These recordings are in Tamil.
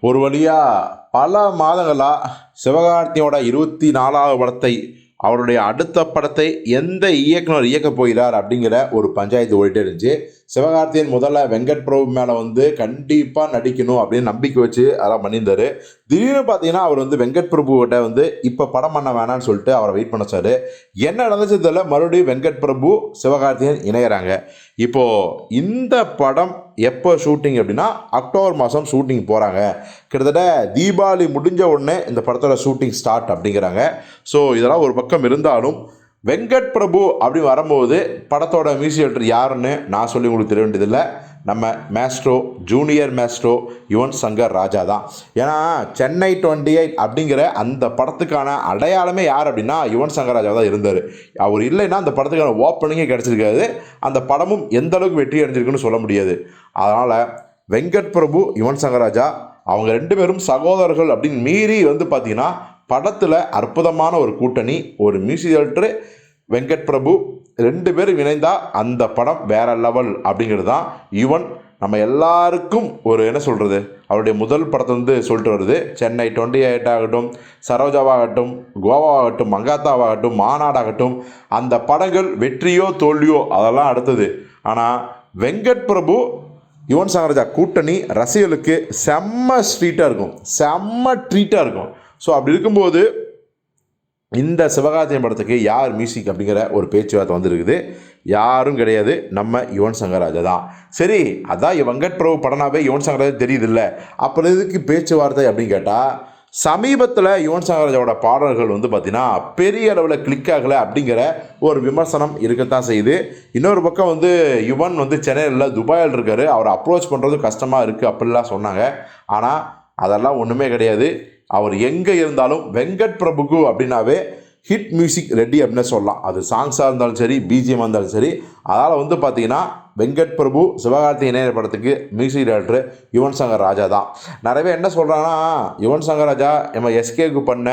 ஒரு வழியாக பல மாதங்களாக சிவகார்த்தியோட இருபத்தி நாலாவது படத்தை அவருடைய அடுத்த படத்தை எந்த இயக்குனர் இயக்கப் போகிறார் அப்படிங்கிற ஒரு பஞ்சாயத்து ஓடிட்டே இருந்துச்சு. சிவகார்த்தியன் முதல்ல வெங்கட் பிரபு மேலே வந்து கண்டிப்பாக நடிக்கணும் அப்படின்னு நம்பிக்கை வச்சு அதெல்லாம் பண்ணியிருந்தாரு. திடீர்னு பார்த்தீங்கன்னா அவர் வந்து வெங்கட் பிரபுகிட்ட வந்து இப்போ படம் பண்ண வேணாம்னு சொல்லிட்டு அவரை வெயிட் பண்ண வச்சாரு என்ன நடந்துச்சு தெரியல மறுபடியும் வெங்கட் பிரபு சிவகார்த்தியன் இணையிறாங்க. இப்போது இந்த படம் எப்போ ஷூட்டிங் அப்படின்னா அக்டோபர் மாதம் ஷூட்டிங் போகிறாங்க கிட்டத்தட்ட தீபாவளி முடிஞ்ச உடனே இந்த படத்தோட ஷூட்டிங் ஸ்டார்ட் அப்படிங்கிறாங்க. ஸோ இதெல்லாம் ஒரு பக்கம் இருந்தாலும் வெங்கட் பிரபு அப்படி வரும்போது படத்தோட மியூசிக் டைரக்டர் யாருன்னு நான் சொல்லி உங்களுக்கு தெரிய வேண்டியதில்லை. நம்ம maestro junior maestro Yuvan Shankar Raja தான். ஏன்னா சென்னை டுவெண்ட்டி எயிட் அப்படிங்கிற அந்த படத்துக்கான அடையாளமே யார் அப்படின்னா யுவன் சங்கர் ராஜா தான் இருந்தார். அவர் இல்லைன்னா அந்த படத்துக்கான ஓப்பனிங்கே கிடச்சிருக்காது. அந்த படமும் எந்த அளவுக்கு வெற்றி அடைஞ்சிருக்குன்னு சொல்ல முடியாது. அதனால் வெங்கட் பிரபு யுவன் சங்கர் ராஜா அவங்க ரெண்டு பேரும் சகோதரர்கள் அப்படின்னு மீறி வந்து பார்த்தீங்கன்னா படத்தில் அற்புதமான ஒரு கூட்டணி ஒரு மியூசிக் டைரக்டர் வெங்கட் பிரபு ரெண்டு பேரும் இணைந்தால் அந்த படம் வேற லெவல் அப்படிங்கிறது தான் யுவன். நம்ம எல்லாருக்கும் ஒரு என்ன சொல்கிறது அவருடைய முதல் படத்தை வந்து சொல்லிட்டு வருது சென்னை டுவெண்ட்டி எயிட் ஆகட்டும் சரோஜாவாகட்டும் கோவாவாகட்டும் மங்காத்தாவாகட்டும் மாநாடாகட்டும் அந்த படங்கள் வெற்றியோ தோல்வியோ அதெல்லாம் அடுத்தது. ஆனால் வெங்கட் பிரபு யுவன் சங்கரஜா கூட்டணி ரசிகர்களுக்கு செம்ம ஸ்ட்ரீட்டாக இருக்கும். செம்ம ட்ரீட்டாக இருக்கும். ஸோ அப்படி இருக்கும்போது இந்த சிவகார்த்தியன் படத்துக்கு யார் மியூசிக் அப்படிங்கிற ஒரு பேச்சுவார்த்தை வந்திருக்குது. யாரும் கிடையாது. நம்ம யுவன் சங்கர் ராஜா தான். சரி அதான் வெங்கட் பிரபு படனாவே யுவன் சங்கர் ராஜா தெரியுதுல்ல. அப்புறம் இதுக்கு பேச்சுவார்த்தை அப்படின்னு கேட்டால் சமீபத்தில் யுவன் சங்கர் ராஜாவோட பாடல்கள் வந்து பார்த்திங்கன்னா பெரிய அளவில் கிளிக் ஆகலை அப்படிங்கிற ஒரு விமர்சனம் இருக்கத்தான் செய்யுது. இன்னொரு பக்கம் வந்து யுவன் வந்து சென்னையில் துபாயில் இருக்கார். அவரை அப்ரோச் பண்ணுறது கஷ்டமாக இருக்குது அப்படிலாம் சொன்னாங்க. ஆனால் அதெல்லாம் ஒன்றுமே கிடையாது. அவர் எங்கே இருந்தாலும் வெங்கட் பிரபுக்கு அப்படின்னாவே ஹிட் மியூசிக் ரெடி அப்படின்னு சொல்லலாம். அது சாங்ஸாக இருந்தாலும் சரி பிஜிஎம் இருந்தாலும் சரி அதனால் வந்து பார்த்தீங்கன்னா வெங்கட் பிரபு சிவகார்த்தி இணைய படத்துக்கு மியூசிக் டைரக்டர் யுவன் சங்கர் ராஜா தான். நிறைய பேர் என்ன சொல்கிறாங்கன்னா யுவன் சங்கர் ராஜா நம்ம எஸ்கேக்கு பண்ண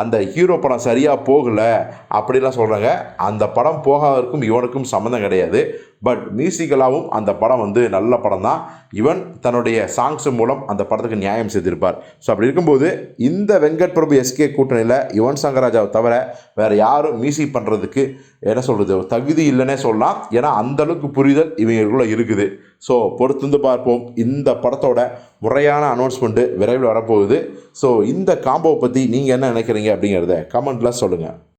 அந்த ஹீரோ படம் சரியாக போகலை அப்படிலாம் சொல்கிறாங்க அந்த படம் போகாதவருக்கும் இவனுக்கும் சம்மந்தம் கிடையாது. பட் மியூசிக்கலாகவும் அந்த படம் வந்து நல்ல படம் தான். இவன் தன்னுடைய சாங்ஸ் மூலம் அந்த படத்துக்கு நியாயம் செய்திருப்பார் ஸோ அப்படி இருக்கும்போது இந்த வெங்கட் பிரபு எஸ்கே கூட்டணியில் யுவன் சங்கர் ராஜாவை தவிர வேறு யாரும் மியூசிக் பண்ணுறதுக்கு என்ன சொல்கிறது தகுதி இல்லைன்னே சொல்லலாம். ஏன்னா அந்தளவுக்கு புரிதல் இவங்களுக்குள்ள இருக்குது. ஸோ பொறுத்து வந்து பார்ப்போம். இந்த படத்தோட முறையான அனௌன்ஸ்மெண்ட்டு விரைவில் வரப்போகுது. ஸோ இந்த காம்போவை பற்றி நீங்கள் என்ன நினைக்கிறீங்க? அப்படிங்கிறத கமெண்ட்டில் சொல்லுங்கள்